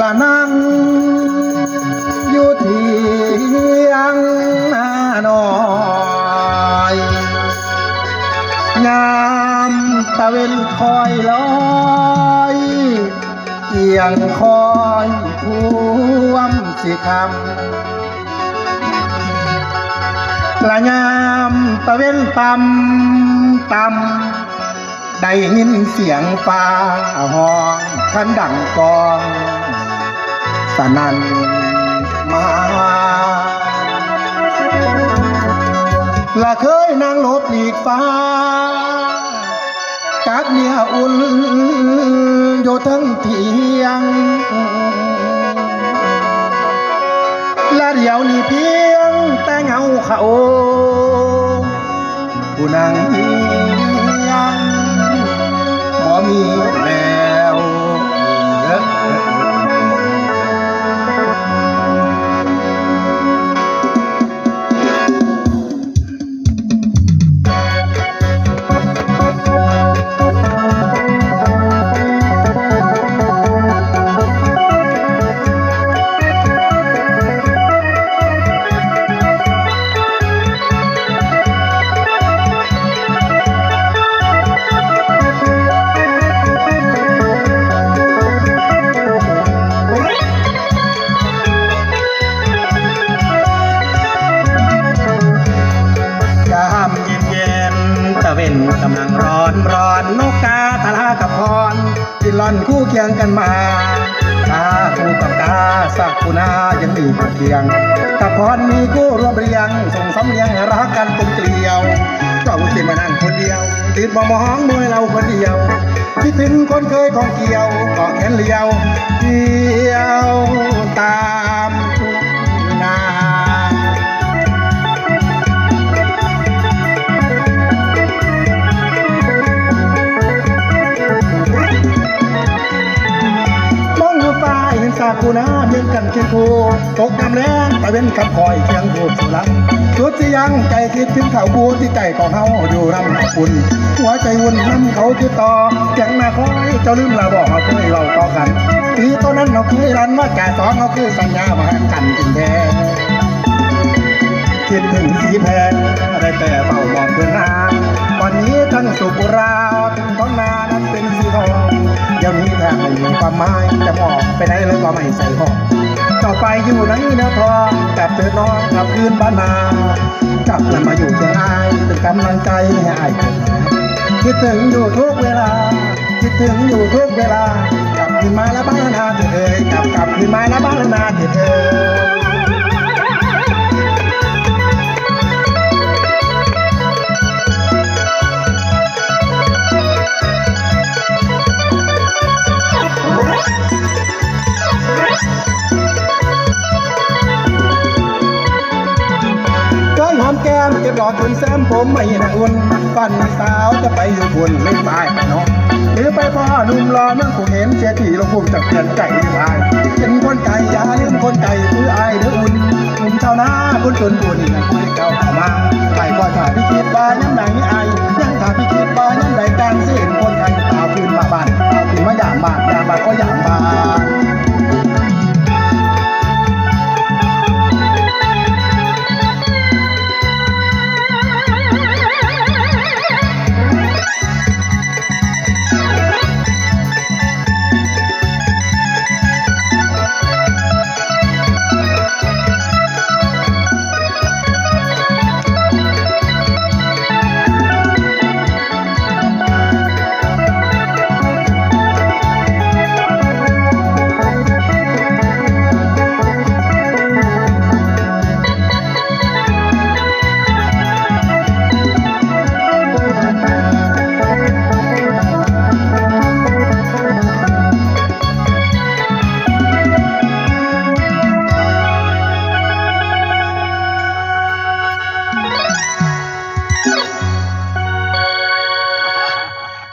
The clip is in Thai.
ละนั่งอยู่ที่ยังนาน้อยงามตะเวนคอยลอยเอียงคอยท่วมสิคำละงามตะเวนตำตำได้ยินเสียงฟ้าห้องคันดังกอง สนันมาละเคยนั่งลบหลีกฟ้ากักเมียอุ่นอยู่ทั้งเทียง และเดี๋ยวนี้เพียงแต่เงาเขาผู้นาง กำลังร้อนร้อนนกกาทะลากับพรที่ล่อนคู่เคียงกันมากาคู่กับกาสักกุณายังมีคู่เคียงกับพรมีคู่รวมเรียง ส่งสำเนียงรักกันเป็นเกลียวก็อุสิมานั่งคนเดียวติดมามองมวยเราคนเดียวคิดถึงคนเคยของเกี่ยวเกาะแขนเลียวเกี่ยว เห็นาคูนาเดินกันเคียงคู่ตกน้ำแรงตะเว้นคำคอยเคียงถูกสุรังสุดที่ยังใจคิดถึงเขาบูที่ใจของเฮาอยู่รำหนักคุณหัวใจวุ่นน้ำเขาคิดต่อเสียงหน้าคอยเจ้าลืมลาบอกเขาเคยเราต่อกันปีตอนนั้นเราเคยรันว่าแก่สองเขาคือสัญญามาหักกันจริงแท้คิดถึงสีแพง ก็ไม่ใส่ห้องก็ไปอยู่ในเนื้อทองกลับเธอน้องกลับคืนบ้านนากลับมาอยู่เชียงรายเป็นกำลังใจให้อ้ายเกิดคิดถึงอยู่ทุกเวลา คิดถึงอยู่ทุกเวลา กลับคืนมาแล้วบ้านนาเถิดเอ่ยกลับกลับคืนมาแล้วบ้านนาเถิดเอ่ย มแก้มเก็บหลอดจนแซมผมไม่น่าอุ่นฝันสาวจะไปอยู่บุญไม่ตายไปน้องหรือไปพ่อหนุ่มรอเมื่อกูเห็นเสียทีเราภูมิจากเกินใจไม่ตายเป็นคนไก่ยาลืมคนไก่มืออายเด้ออุ่นหนุ่มชาวนาคนจนบุญนั่นไม่เก่าเข้ามาไปก็ถ่ายพี่คิดบ้านยังไหนอายยังถ่ายพี่คิดบ้านยังไหนกลางเส้นคนไก่ตาคืนมาบ้านตาคืนมาหยามบ้านยามบ้านก็หยามบ้าน